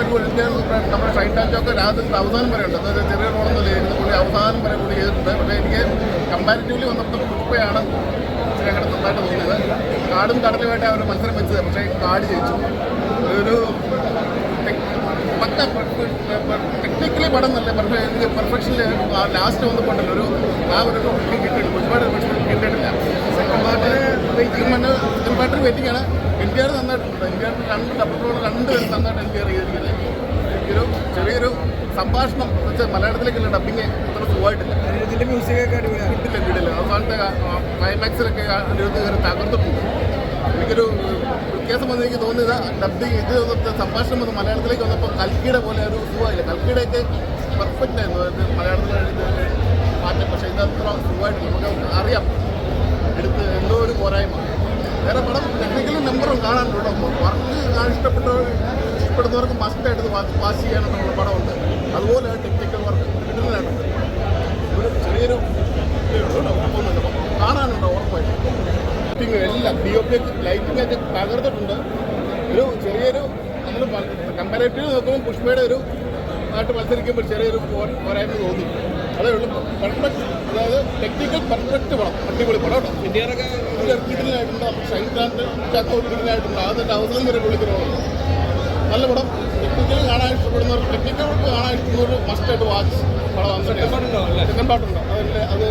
അടിപൊളി. ഇന്ത്യൻ നമ്മുടെ ഷൈൻ ടാറ്റൊക്കെ രാജ്യത്ത് അവസാനം വരെ ഉണ്ട്. അതായത് ചെറിയ റോളൊന്നും ഇരുന്ന് പുള്ളി അവസാനം വരെ പുള്ളി ചെയ്തിട്ടുണ്ട്. പക്ഷേ എനിക്ക് കമ്പാരിറ്റീവ്ലി വന്നപ്പോൾ കുപ്പയാണ് ഞങ്ങളുടെ നന്നായിട്ട് തോന്നിയത്. കാടും കടലുമായിട്ട് അവർ മത്സരം വെച്ചത്. പക്ഷേ കാട് ജയിച്ചു. ഒരു ടെക്നിക്കലി പടം നല്ല. പക്ഷേ എനിക്ക് പെർഫെക്ഷനിൽ ലാസ്റ്റ് വന്നപ്പോണ്ടല്ലോ. ഒരു ആ ഒരു കിട്ടിയിട്ടുണ്ട്. ഒരുപാട് പാർട്ട് വെയിറ്റിംഗ് സെക്കൻഡ് പാർട്ടിൽ വെയിറ്റിംഗാണ് എൻ ടി ആർ നന്നായിട്ടുണ്ട് എൻ ടി ആർ രണ്ട് ഡബിൾ റോൾ രണ്ട് പേര് നന്നായിട്ട് എൻ ടി ആർ ചെയ്തിരിക്കുന്നത്. എനിക്കൊരു ചെറിയൊരു സംഭാഷണം എന്ന് വെച്ചാൽ മലയാളത്തിലേക്കുള്ള ഡബിങ് അത്ര സുഖമായിട്ടില്ല. ഇതിന്റെ മ്യൂസിക് ഒക്കെ അടിപൊളിയാണ് കിട്ടില്ല കിട്ടില്ല. അവസാനത്തെ ക്ലൈമാക്സിലൊക്കെ അനിരുദ്ധ കയറി തകർത്തിട്ടുണ്ട് എനിക്കൊരു വ്യത്യാസം വന്ന് എനിക്ക് തോന്നിയത് ഡബിങ് ഇത് സംഭാഷണം വന്ന് മലയാളത്തിലേക്ക് വന്നപ്പോൾ കൽക്കിയുടെ പോലെ ഒരു സുഖമായില്ല. കൽക്കിയുടെയൊക്കെ പെർഫെക്റ്റ് ആയിരുന്നു. മലയാളത്തിൽ മാറ്റം. പക്ഷേ ഇത് അത്ര സുഖമായിട്ടില്ല. നമുക്ക് അറിയാം എടുത്ത് എന്തോ ഒരു പോരായ്മ വേറെ പടം ടെക്നിക്കലി നമ്പറും കാണാനുണ്ടോ വർക്ക് ഇഷ്ടപ്പെട്ടവർ ഇഷ്ടപ്പെടുന്നവർക്ക് മസ്റ്റായിട്ട് പാസ് ചെയ്യാനുള്ള പടമുണ്ട്. അതുപോലെ ടെക്നിക്കൽ വർക്ക് കിട്ടുന്നതായിട്ടുണ്ട്. ഒരു ചെറിയൊരു. കാണാനുണ്ടോ ഉറപ്പായിട്ടും. എല്ലാം ഡി ഒ പി ലൈറ്റിംഗ് ഒക്കെ തകർത്തിട്ടുണ്ട് ഒരു ചെറിയൊരു നമ്മൾ കമ്പാരേറ്റീവ് നോക്കുമ്പോൾ പുഷ്പയുടെ ഒരു ആയിട്ട് മത്സരിക്കുമ്പോൾ ചെറിയൊരു പോര- പോരായ്മ തോന്നി. അതേ ഉള്ളൂ പെർഫെക്റ്റ് അതായത് ടെക്നിക്കൽ പെർഫെക്റ്റ് പടം. അടിപൊളി പടം കേട്ടോ. ഇന്ത്യയിലൊക്കെ കിടലായിട്ടുണ്ട് ഷൈൻ ടാൻഡ് ചാക്കോട്ട് കിടലായിട്ടുണ്ട് അതിന്റെ അവസാനം വരെ വിളിക്കുന്നതാണ് നല്ല പടം. ടെക്നിക്കലി കാണാൻ ഇഷ്ടപ്പെടുന്നവർ ടെക്നിക്കൽ കാണാൻ ഇഷ്ടപ്പെടുന്നവർ മസ്റ്റായിട്ട് വാച്ച് പടം. സെക്കൻഡ് പാട്ടുണ്ടോ സെക്കൻഡ് പാർട്ടുണ്ടോ അതിന്റെ അത്